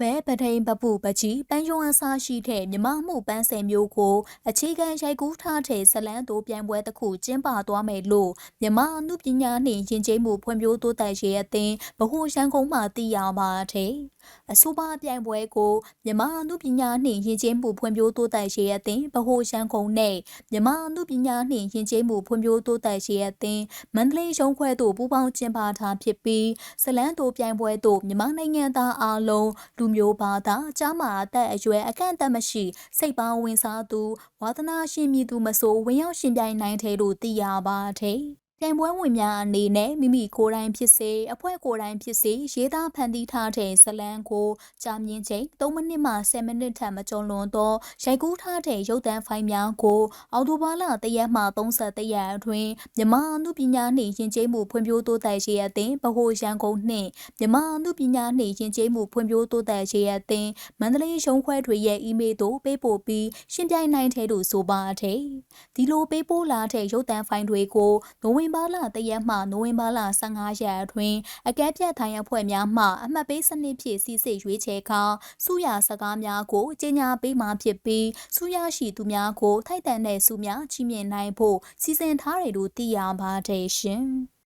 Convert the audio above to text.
ဘဲပထိန်ပပူပကြီးပန်းယွန်အစားရှိတဲ့မြမမှုပန်းစင်မျိုးကိုအခြေခံရိုက်ကူးထားတဲ့ဇလန်းတိုပြိုင်ပွဲတစ်ခုကျင်းပသွားမယ်လို့မြမအမှုပညာနှင့်ယဉ်ကျေးမှုဖွံ့ဖြိုးတိုးတက်ရေးအသင်းဗဟိုရန်ကုန်မှသိရပါတယ်။အဆိုပါပြိုင်ပွဲကိုမြမအမှုပညာနှင့်ယဉ်ကျေးမှုဖွံ့ဖြိုးတိုးတက်ရေးအသင်းဗဟိုရန်ကုန်နဲ့မြမအမှုပညာနှင့်ယဉ်ကျေးမှုဖွံ့ဖြိုးတိုးတက်ရေးအသင်းမန္တလေးရုံးခွဲတို့ပူးပေါင်းကျင်းပထားဖြစ်ပြီးဇလန်းတိုပြိုင်ပွဲတို့မြမနိုင်ငံသားအားလုံးလူမျိုးဘာသာကြားမာအသက်အရွယ်အကန့်အသတ်မရှိစိတ်ပေါင်းဝင်စားသူဝါသနာရှင်မြည်သူမဆိုဝင်ရောက်ရှင်ပြိုင်နိုင်တယ်လို့သိရပါတယ်။ ပြိုင်ပွဲဝင်များအနေနဲ့မိမိကိုယ်တိုင်ဖြစ်စေအဖွဲ့ကိုယ်တိုင်ဖြစ်စေရေးသားဖန်တီးထားတဲ့ဇလံကိုကြာမြင့်ချိန်3မိနစ်မှ10မိနစ်ထက်မကျော်လွန်သောရိုက်ကူးထားတဲ့ရုပ်သံဖိုင်များကိုအော်တိုဘာလတရက်မှ30ရက်အတွင်းမြန်မာအမှုပညာနှင့်ယဉ်ကျေးမှုဖွံ့ဖြိုးတိုးတက်ရေးအသင်းဗဟိုရန်ကုန်နှင့်မြန်မာအမှုပညာနှင့်ယဉ်ကျေးမှုဖွံ့ဖြိုးတိုးတက်ရေးအသင်းမန္တလေးရုံးခွဲတွေရဲ့အီးမေးလ်သို့ပေးပို့ပြီးရှင်းပြနိုင်တယ်လို့ဆိုပါတယ်ဒီလိုပေးပို့လာတဲ့ရုပ်သံဖိုင်တွေကိုနိုဝင်ဘာလတရက်မှနိုဝင်ဘာလ15ရက်အတွင်းအကဲဖြတ်ထိုင်အဖွဲ့များမှအမှတ်ပေးစနစ်ဖြင့်စီစစ်ရွေးချယ်ခါစုရစကားများကိုကြေညာပေးမှာဖြစ်ပြီးစုရရှိသူများကိုထိုက်တန်တဲ့စုများချီးမြှင့်နိုင်ဖို့စီစဉ်ထားတယ်လို့သိရပါတယ်ရှင်။